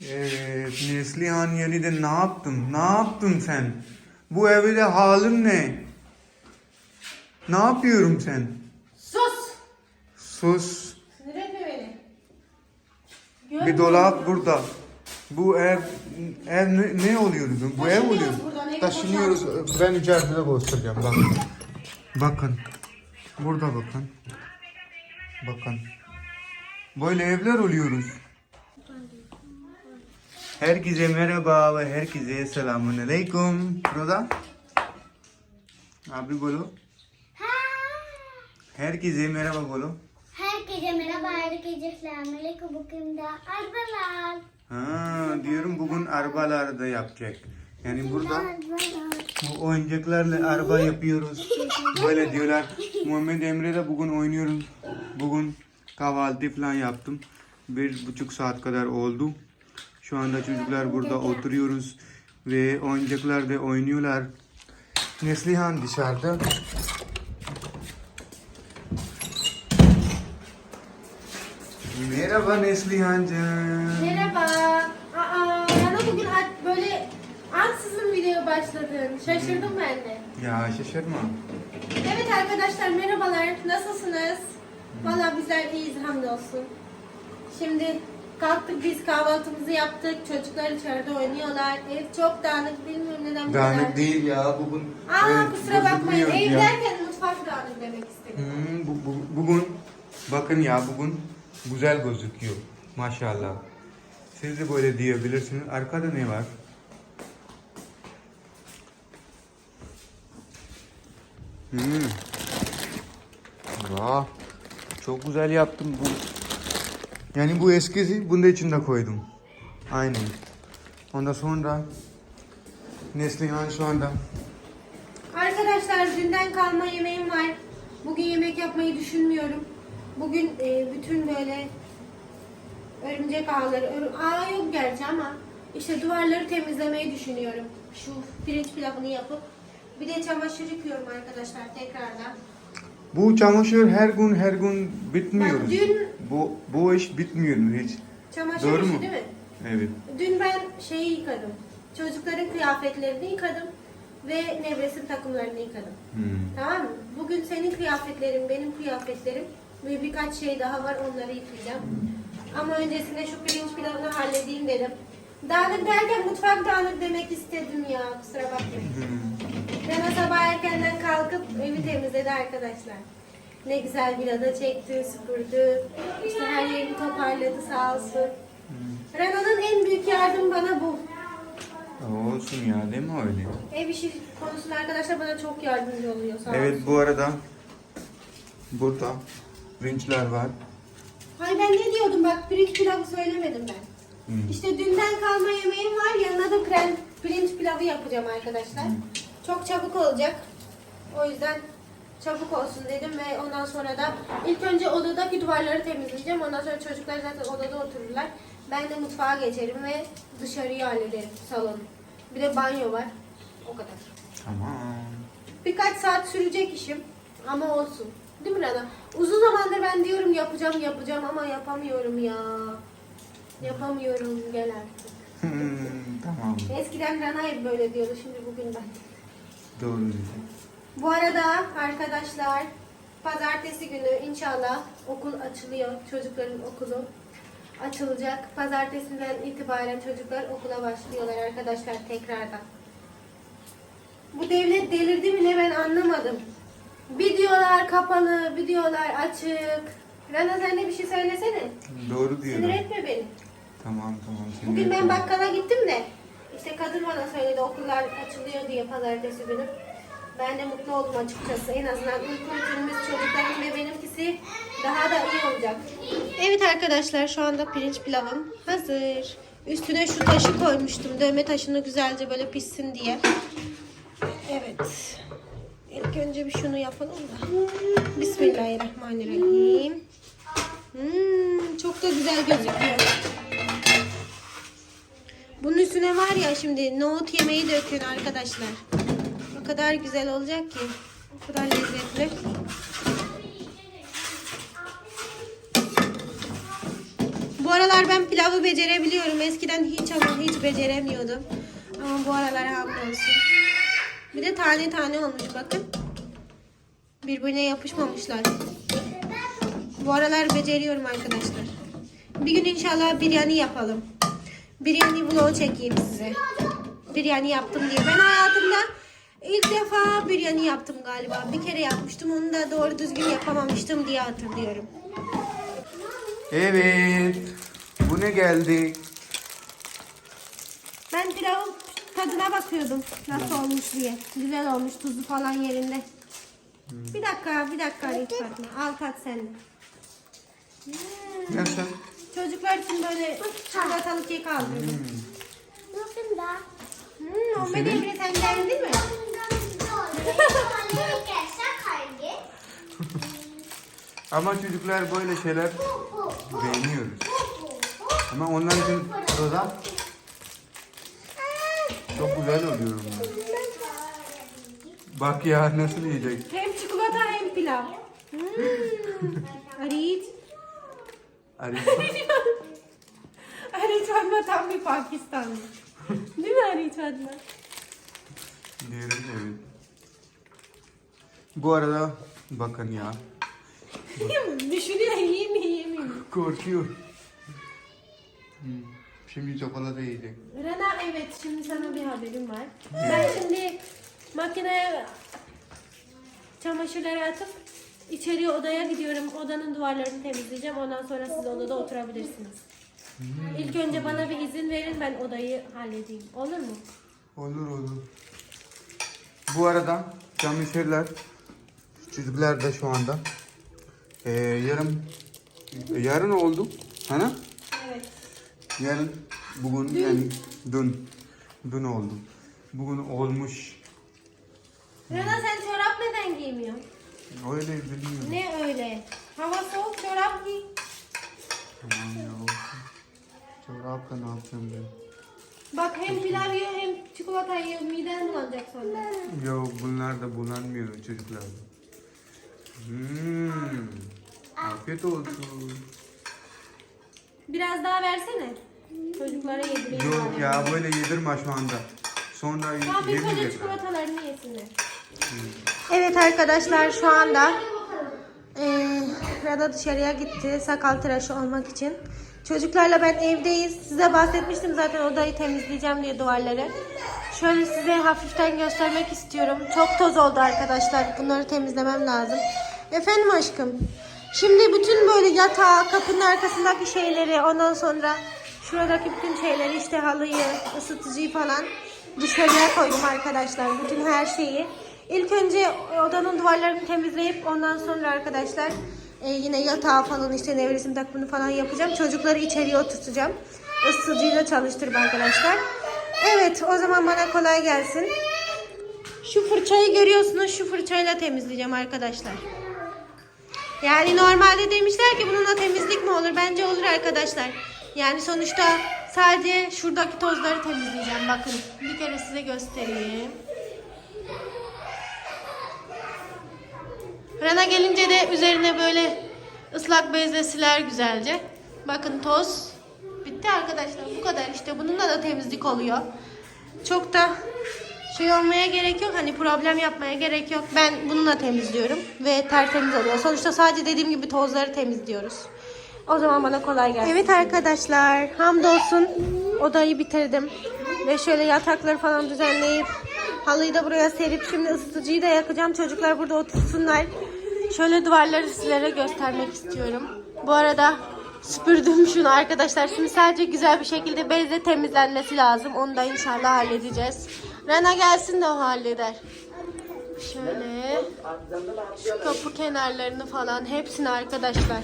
Evet, Neslihan Yeli'de ne yaptın? Ne yaptın sen? Bu evde halin ne? Ne yapıyorum sen? Sus! Sus. Sinir etme beni. Bir Görmüyor dolap musun? burada. Bu ev ev ne, ne oluyor? Bu ev Taşınıyoruz oluyor. buradan, evi Taşınıyoruz. Ben içeride de göstereceğim. Bakın. Bakın. Burada bakın. Bakın. Böyle evler oluyoruz. Herkese merhaba ve herkese selamun aleyküm. Burada. Abi bolo. Herkese merhaba bolo. Herkese merhaba, herkese selamünaleyküm. Bugün de Arbalar. Ha, diyorum bugün arabalarda yapacak. Yani burada bu oyuncaklarla araba yapıyoruz. Böyle diyorlar. Muhammed Emre'yle bugün oynuyorum. Bugün kahvaltı falan yaptım. Bir buçuk saat kadar oldu. Şu anda çocuklar burada oturuyoruz. Ve oyuncaklar da oynuyorlar. Neslihan dışarıda. Merhaba Neslihan'cığım. Merhaba. Aa, bana bugün a- böyle ansızın video başladın. Şaşırdım ben de. Ya şaşırma. Evet arkadaşlar merhabalar. Nasılsınız? Valla bizler iyiyiz hamdolsun. Şimdi kalktık biz kahvaltımızı yaptık. Çocuklar içeride oynuyorlar. Ev çok dağınık bilmiyorum neden bu kadar. Dağınık değil ya bugün. Aa evet, kusura bakmayın. Ev ya. derken mutfak dağınık demek istedim. Hmm, bu, bu- bugün bakın ya bugün güzel gözüküyor. Maşallah. Siz de böyle diyebilirsiniz. Arkada ne var? Hmm. Vah. Çok güzel yaptım bu. Yani bu eskisi bunu da içinde koydum. Aynen. Ondan sonra Neslihan şu anda Arkadaşlar dünden kalma yemeğim var. Bugün yemek yapmayı düşünmüyorum. Bugün e, bütün böyle örümcek ağları, örüm, ağ yok gerçi ama işte duvarları temizlemeyi düşünüyorum. Şu pirinç pilavını yapıp bir de çamaşır yıkıyorum arkadaşlar tekrardan. Bu çamaşır her gün her gün bitmiyor. Bak dün- bu bu iş bitmiyor hiç. Çamaşır Doğru işi mu? değil mi? Evet. Dün ben şeyi yıkadım. Çocukların kıyafetlerini yıkadım ve nevresim takımlarını yıkadım. Hmm. Tamam mı? Bugün senin kıyafetlerin, benim kıyafetlerim ve birkaç şey daha var onları yıkayacağım. Ama öncesinde şu pirinç pilavını halledeyim dedim. Dağınık derken mutfak dağınık demek istedim ya kusura bakmayın. Ben o sabah erkenden kalkıp evi temizledi arkadaşlar. Ne güzel bir ada çekti, süpürdü. İşte her yerini toparladı sağ olsun. Rena'nın en büyük yardımı bana bu. Olsun ya değil mi öyle? Ev işi konusunda arkadaşlar bana çok yardımcı oluyor sağ olsun. Evet bu arada burada vinçler var. Hayır ben ne diyordum bak pirinç pilavı söylemedim ben. Hmm. İşte dünden kalma yemeğim var yanına da pirinç pilavı yapacağım arkadaşlar. Çok çabuk olacak. O yüzden çabuk olsun dedim ve ondan sonra da ilk önce odadaki duvarları temizleyeceğim. Ondan sonra çocuklar zaten odada otururlar. Ben de mutfağa geçerim ve dışarıyı hallederim salonu. Bir de banyo var. O kadar. Tamam. Birkaç saat sürecek işim ama olsun. Değil mi Rana? Uzun zamandır ben diyorum yapacağım yapacağım ama yapamıyorum ya. Yapamıyorum gel artık. Hmm, tamam. Eskiden Rana hep böyle diyordu şimdi bugün ben. Doğru dedim. Bu arada arkadaşlar pazartesi günü inşallah okul açılıyor. Çocukların okulu açılacak. Pazartesinden itibaren çocuklar okula başlıyorlar arkadaşlar tekrardan. Bu devlet delirdi mi ne ben anlamadım. Videolar kapalı, videolar açık. Rana sen de bir şey söylesene. Doğru diyorum. Sinir etme beni. Tamam tamam. sinir Bugün ben bakkala gittim de işte kadın bana söyledi okullar açılıyor diye pazartesi günü. Ben de mutlu oldum açıkçası. En azından uyku rutinimiz çocukların ve benimkisi daha da iyi olacak. Evet arkadaşlar şu anda pirinç pilavım hazır. Üstüne şu taşı koymuştum. Dövme taşını güzelce böyle pişsin diye. Evet. İlk önce bir şunu yapalım da. Bismillahirrahmanirrahim. Hmm, çok da güzel gözüküyor. Bunun üstüne var ya şimdi nohut yemeği dökün arkadaşlar. O kadar güzel olacak ki. O kadar lezzetli. Bu aralar ben pilavı becerebiliyorum. Eskiden hiç ama hiç beceremiyordum. Ama bu aralar hamdolsun. Bir de tane tane olmuş bakın. Birbirine yapışmamışlar. Bu aralar beceriyorum arkadaşlar. Bir gün inşallah biryani yapalım. Biryani vlog çekeyim size. Biryani yaptım diye. Ben hayatımda ilk defa biryani yaptım galiba. Bir kere yapmıştım. Onu da doğru düzgün yapamamıştım diye hatırlıyorum. Evet. Bu ne geldi? Ben pilavın tadına bakıyordum. Nasıl olmuş diye. Güzel olmuş. Tuzu falan yerinde. Bir dakika, bir dakika Arif Fatma. Al tat sen de. Hmm. Nasıl? Çocuklar için böyle çikolatalı kek aldırdım. Bakın da. Hmm, o Emre sen beğendin mi? Ama çocuklar böyle şeyler beğeniyoruz. Ama onlar için roza çok güzel oluyor onlar. Bak ya nasıl yiyecek. Hem çikolata hem pilav. Arif. Arif. Arif Fatma tam bir Pakistanlı. Değil mi Arif Fatma? Diyorum evet. Bu arada bakın ya Düşünüyor yiyeyim mi yiyeyim mi? korkuyor. Hmm, Şimdi çikolata yiyecek. Rana evet şimdi sana bir haberim var. Ben şimdi makineye çamaşırları atıp içeri odaya gidiyorum. Odanın duvarlarını temizleyeceğim. Ondan sonra siz odada oturabilirsiniz. İlk önce bana bir izin verin ben odayı halledeyim. Olur mu? Olur olur. Bu arada çamaşırlar çocuklar da şu anda ee, yarın yarın oldu. Hani? Evet. Yarın bugün yani dün dün oldu. Bugün olmuş. Rana sen çorap neden giymiyorsun? Öyle bilmiyorum. Ne öyle? Hava soğuk çorap giy. Tamam ya. olsun. Çorapla ne yapacağım ben? Bak hem pilav yiyor hem çikolata yiyor. Miden bulanacak sonra. Yok bunlar da bulanmıyor çocuklar. Hmm. Afiyet olsun. Biraz daha versene. Çocuklara yedireyim. Yok ya böyle yedirme şu anda. Sonra Tamam bir koca yemeyecekler. çikolatalarını yesinler. Evet arkadaşlar şu anda eee Rada dışarıya gitti sakal tıraşı olmak için. Çocuklarla ben evdeyiz. Size bahsetmiştim zaten odayı temizleyeceğim diye duvarları. Şöyle size hafiften göstermek istiyorum. Çok toz oldu arkadaşlar. Bunları temizlemem lazım. Efendim aşkım. Şimdi bütün böyle yatağı, kapının arkasındaki şeyleri, ondan sonra şuradaki bütün şeyleri işte halıyı, ısıtıcıyı falan dışarıya koydum arkadaşlar. Bütün her şeyi. İlk önce odanın duvarlarını temizleyip ondan sonra arkadaşlar e, yine yatağı falan işte nevresim takımını falan yapacağım. Çocukları içeriye oturtacağım. Isıtıcıyla çalıştırıp arkadaşlar. Evet o zaman bana kolay gelsin. Şu fırçayı görüyorsunuz. Şu fırçayla temizleyeceğim arkadaşlar. Yani normalde demişler ki bununla temizlik mi olur? Bence olur arkadaşlar. Yani sonuçta sadece şuradaki tozları temizleyeceğim. Bakın bir kere size göstereyim. Rana gelince de üzerine böyle ıslak bezle siler güzelce. Bakın toz. Bitti arkadaşlar. Bu kadar işte. Bununla da temizlik oluyor. Çok da şey olmaya gerek yok. Hani problem yapmaya gerek yok. Ben bununla temizliyorum ve tertemiz oluyor. Sonuçta sadece dediğim gibi tozları temizliyoruz. O zaman bana kolay gelsin. Evet arkadaşlar, hamdolsun odayı bitirdim. Ve şöyle yatakları falan düzenleyip halıyı da buraya serip şimdi ısıtıcıyı da yakacağım. Çocuklar burada otursunlar. Şöyle duvarları sizlere göstermek istiyorum. Bu arada süpürdüm şunu arkadaşlar. Şimdi sadece güzel bir şekilde bezle temizlenmesi lazım. Onu da inşallah halledeceğiz. Rana gelsin de o halleder. Şöyle şu kapı kenarlarını falan hepsini arkadaşlar.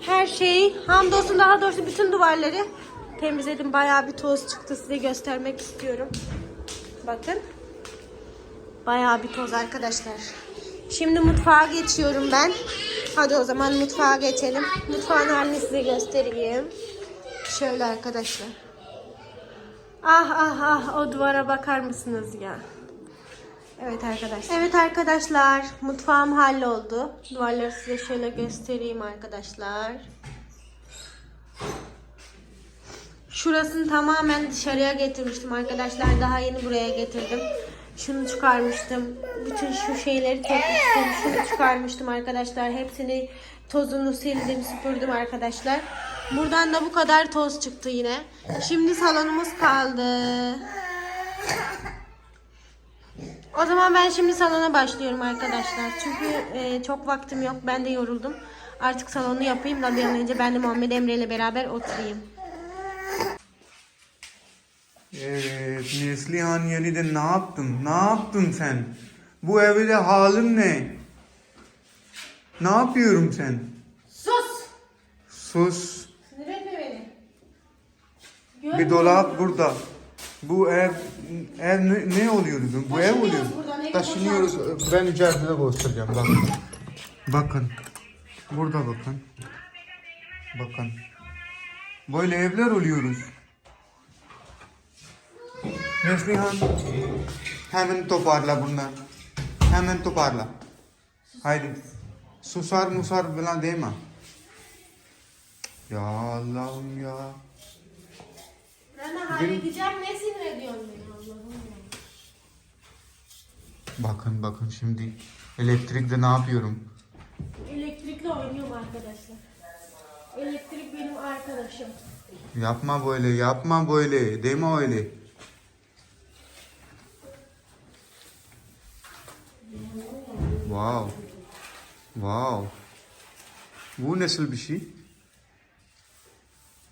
Her şeyi hamdolsun daha doğrusu bütün duvarları temizledim. Bayağı bir toz çıktı size göstermek istiyorum. Bakın. Bayağı bir toz arkadaşlar. Şimdi mutfağa geçiyorum ben. Hadi o zaman mutfağa geçelim. Mutfağın halini size göstereyim. Şöyle arkadaşlar. Ah ah ah o duvara bakar mısınız ya? Evet arkadaşlar. Evet arkadaşlar mutfağım halloldu. Duvarları size şöyle göstereyim arkadaşlar. Şurasını tamamen dışarıya getirmiştim arkadaşlar. Daha yeni buraya getirdim. Şunu çıkarmıştım. Bütün şu şeyleri çekmiştim. Şunu çıkarmıştım arkadaşlar. Hepsini tozunu sildim, süpürdüm arkadaşlar. Buradan da bu kadar toz çıktı yine. Şimdi salonumuz kaldı. O zaman ben şimdi salona başlıyorum arkadaşlar. Çünkü e, çok vaktim yok. Ben de yoruldum. Artık salonu yapayım da bir an önce ben de Muhammed Emre ile beraber oturayım. Evet, Neslihan yeniden ne yaptın? Ne yaptın sen? Bu evde halin ne? Ne yapıyorum sen? Sus! Sus. Bir dolap burada. Bu ev ev ne, ne oluyordu? Bu ev oluyor. buradan, evi Taşınıyoruz. Ben içeride de göstereceğim. Bakın. Bakın. Burada bakın. Bakın. Böyle evler oluyoruz. Neslihan. Hemen toparla bunlar. Hemen toparla. Haydi. Susar musar falan deme. Ya Allah'ım ya. Ben de halledeceğim. Ne sinir ediyorsun beni Allah'ım ya. Bakın bakın şimdi elektrikte ne yapıyorum? Elektrikle oynuyorum arkadaşlar. Elektrik benim arkadaşım. Yapma böyle, yapma böyle, deme öyle. Wow. Wow. Bu nasıl bir şey?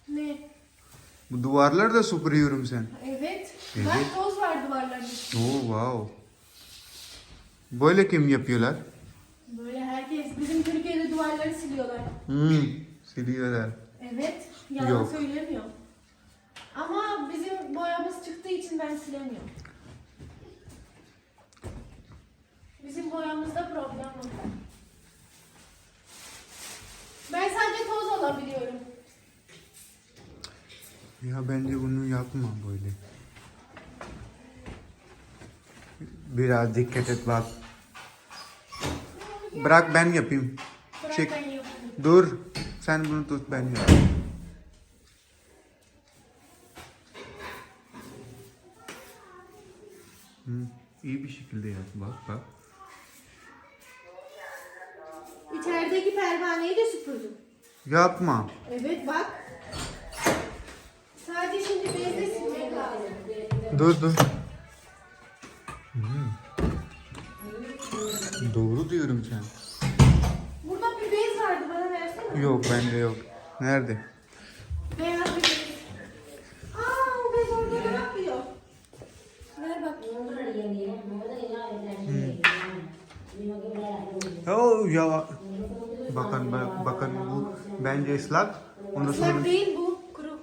Ne? Bu duvarları da süpürüyorum sen. Evet. Evet. Bak toz var duvarların. Oh wow. Böyle kim yapıyorlar? Böyle herkes bizim Türkiye'de duvarları siliyorlar. Hmm, siliyorlar. Evet. Yalan Yok. söylemiyor. Ama bizim boyamız çıktığı için ben silemiyorum. Bizim boyamızda problem var. Ben sadece toz alabiliyorum. Ya bence bunu yapma böyle. Biraz dikkat et bak. Bırak ben yapayım. Bırak Çek. ben yapayım. Dur. Sen bunu tut ben yapayım. Hı, iyi bir şekilde yap. Bak bak. İçerideki pervaneyi de süpürdüm. Yapma. Evet bak. Sadece şimdi bezle silmek lazım. Dur dur. Hmm. Doğru diyorum sen. Burada bir bez vardı bana versene. Yok bende yok. Nerede? Beyaz bir bez. Aa o bez orada ne yapıyor? Ver bakayım. Oh ya. Bakın bak- bakın bu bence ıslak. Ondan sonra Islak değil bu kuru.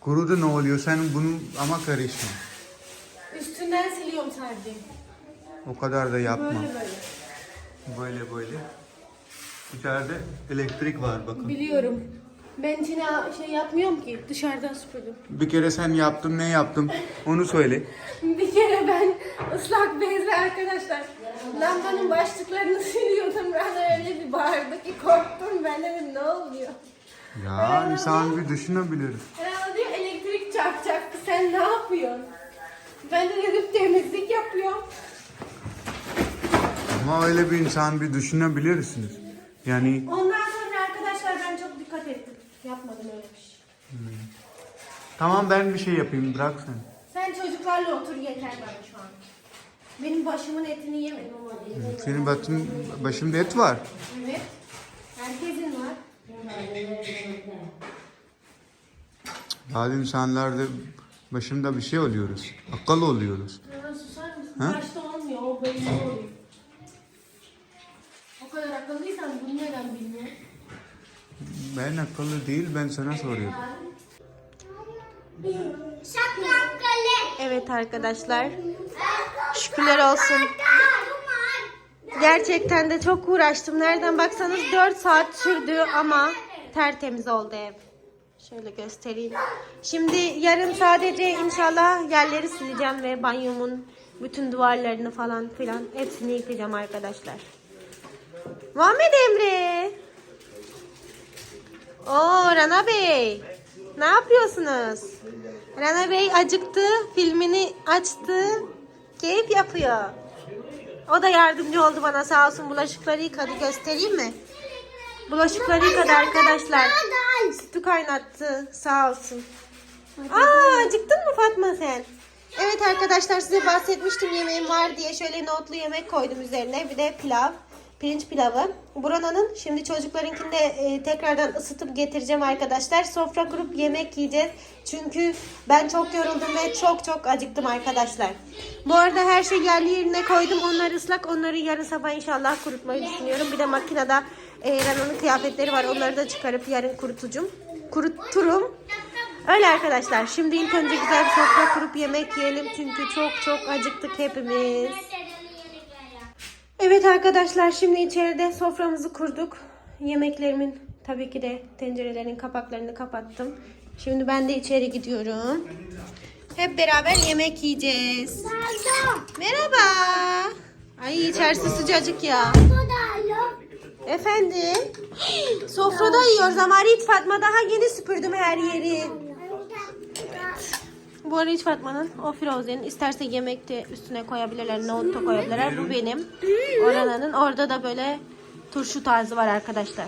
kurudu ne oluyor? Sen bunu ama karışma. Sadece. O kadar da yapma. Böyle böyle. Böyle böyle. İçeride elektrik var bakın. Biliyorum. Ben içine şey yapmıyorum ki. Dışarıdan süpürdüm. Bir kere sen yaptın ne yaptın? Onu söyle. Bir kere ben ıslak bezle arkadaşlar lambanın başlıklarını siliyordum. Ben öyle bir bağırdı ki korktum. Ben dedim ne oluyor? Ya insan bir düşünebilir. Herhalde diyor elektrik çarpacaktı. Sen ne yapıyorsun? Ben de dedim temizlik yapıyorum. Ama öyle bir insan bir düşünebilirsiniz. Yani Ondan sonra arkadaşlar ben çok dikkat ettim. Yapmadım öyle bir şey. tamam ben bir şey yapayım bırak sen. Sen çocuklarla otur yeter bana şu an. Benim başımın etini yemedim ama. Senin başın, başında et var. Evet. Herkesin var. Bazı insanlarda başında bir şey oluyoruz. Akıllı oluyoruz. Hemen susar mısın? Ha? Başta olmuyor, o beyinde oluyor. O kadar akıllıysan bunu neden bilmiyorsun? Ben akıllı değil ben sana soruyorum. Evet arkadaşlar. Şükürler olsun. Gerçekten de çok uğraştım. Nereden baksanız 4 saat sürdü ama tertemiz oldu ev. Şöyle göstereyim. Şimdi yarın sadece inşallah yerleri sileceğim ve banyomun bütün duvarlarını falan filan hepsini yıkayacağım arkadaşlar. Muhammed Emre. Oo Rana Bey. Ne yapıyorsunuz? Rana Bey acıktı, filmini açtı, keyif yapıyor. O da yardımcı oldu bana sağ olsun bulaşıkları yıkadı. Göstereyim mi? Bulaşıkları yıkadı arkadaşlar. Sütü kaynattı sağ olsun. Aa acıktın mı Fatma sen? Evet arkadaşlar size bahsetmiştim yemeğim var diye şöyle nohutlu yemek koydum üzerine. Bir de pilav. Pirinç pilavı. Buranın şimdi çocuklarınkini de e, tekrardan ısıtıp getireceğim arkadaşlar. Sofra kurup yemek yiyeceğiz. Çünkü ben çok yoruldum ve çok çok acıktım arkadaşlar. Bu arada her şey yerli yerine koydum. Onlar ıslak. Onları yarın sabah inşallah kurutmayı düşünüyorum. Bir de makinede Rana'nın kıyafetleri var. Onları da çıkarıp yarın kurutucum. Kuruturum. Öyle arkadaşlar. Şimdi ilk önce güzel bir sofra kurup yemek yiyelim. Çünkü çok çok acıktık hepimiz. Evet arkadaşlar şimdi içeride soframızı kurduk. Yemeklerimin tabii ki de tencerelerin kapaklarını kapattım. Şimdi ben de içeri gidiyorum. Hep beraber yemek yiyeceğiz. Merhaba. Ay içerisi sıcacık ya. Efendim? Sofrada yiyoruz ama Rit Fatma daha yeni süpürdüm her yeri. Bu arada hiç Fatma'nın o Frozen'in isterse yemekte üstüne koyabilirler, nohut da koyabilirler. Bu benim. Orana'nın orada da böyle turşu tarzı var arkadaşlar.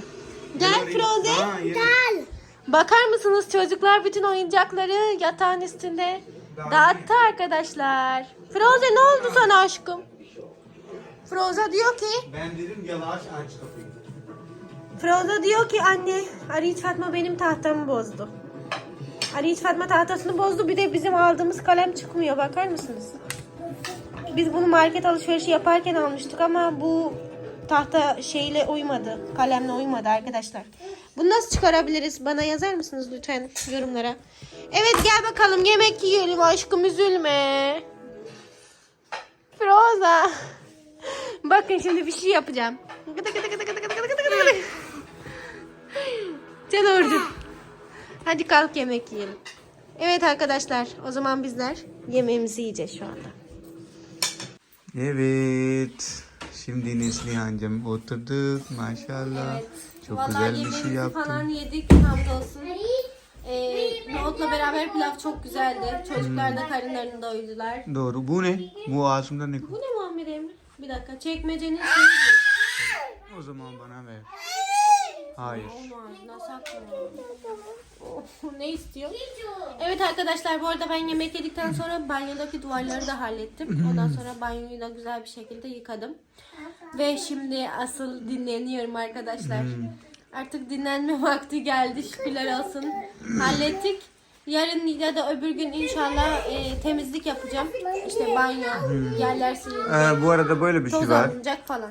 Gel Frozen. Ha, yeri- Bakar mısınız çocuklar bütün oyuncakları yatağın üstünde dağıttı arkadaşlar. Frozen ne oldu sana aşkım? Froza diyor ki Ben dedim yavaş aç kapıyı. Froza diyor ki anne Arıç Fatma benim tahtamı bozdu. Arıç Fatma tahtasını bozdu bir de bizim aldığımız kalem çıkmıyor bakar mısınız? Biz bunu market alışverişi yaparken almıştık ama bu tahta şeyle uymadı. Kalemle uymadı arkadaşlar. Bunu nasıl çıkarabiliriz? Bana yazar mısınız lütfen yorumlara? Evet gel bakalım yemek yiyelim aşkım üzülme. Froza. Bakın şimdi bir şey yapacağım. Gıdı gıdı gıdı gıdı gıdı gıdı gıdı gıdı. Can ördüm. Hadi kalk yemek yiyelim. Evet arkadaşlar o zaman bizler yemeğimizi yiyeceğiz şu anda. Evet. Şimdi Neslihan'cığım oturduk maşallah. Çok güzel bir şey yaptın. falan yedik hamdolsun. Ee, nohutla beraber pilav çok güzeldi. Çocuklar da karınlarını doyurdular. Doğru. Bu ne? Bu ağzımda ne? Bu ne Muammer Emre? Bir dakika çekmecenin şeyi. O zaman bana ver. Hayır. Onu ağzına sakla. Oh, ne istiyor? Evet arkadaşlar bu arada ben yemek yedikten sonra banyodaki duvarları da hallettim. Ondan sonra banyoyu da güzel bir şekilde yıkadım. Ve şimdi asıl dinleniyorum arkadaşlar. Artık dinlenme vakti geldi şükürler olsun. Hallettik. Yarın ya da öbür gün inşallah e, temizlik yapacağım. İşte banyo, yerler silinecek, Ee, bu arada böyle bir şey toz var. alınacak falan.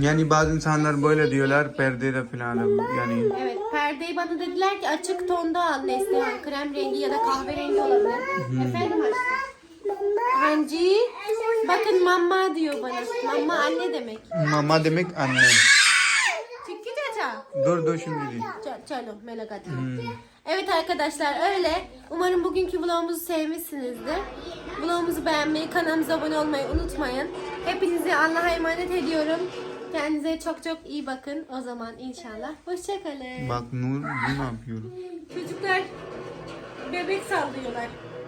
Yani bazı insanlar böyle diyorlar perdede falan yani Evet, perdeyi bana dediler ki açık tonda al Neslihan. Krem rengi ya da kahverengi olabilir. Efendim aşkım? Hanci? Bakın mamma diyor bana. Mamma anne demek. mama demek anne. Dur dur şimdi değil. Ç- Çalo, melagati. Evet arkadaşlar öyle. Umarım bugünkü vlogumuzu sevmişsinizdir. Vlogumuzu beğenmeyi, kanalımıza abone olmayı unutmayın. Hepinizi Allah'a emanet ediyorum. Kendinize çok çok iyi bakın. O zaman inşallah. Hoşçakalın. Bak Nur ne yapıyor? Çocuklar bebek sallıyorlar.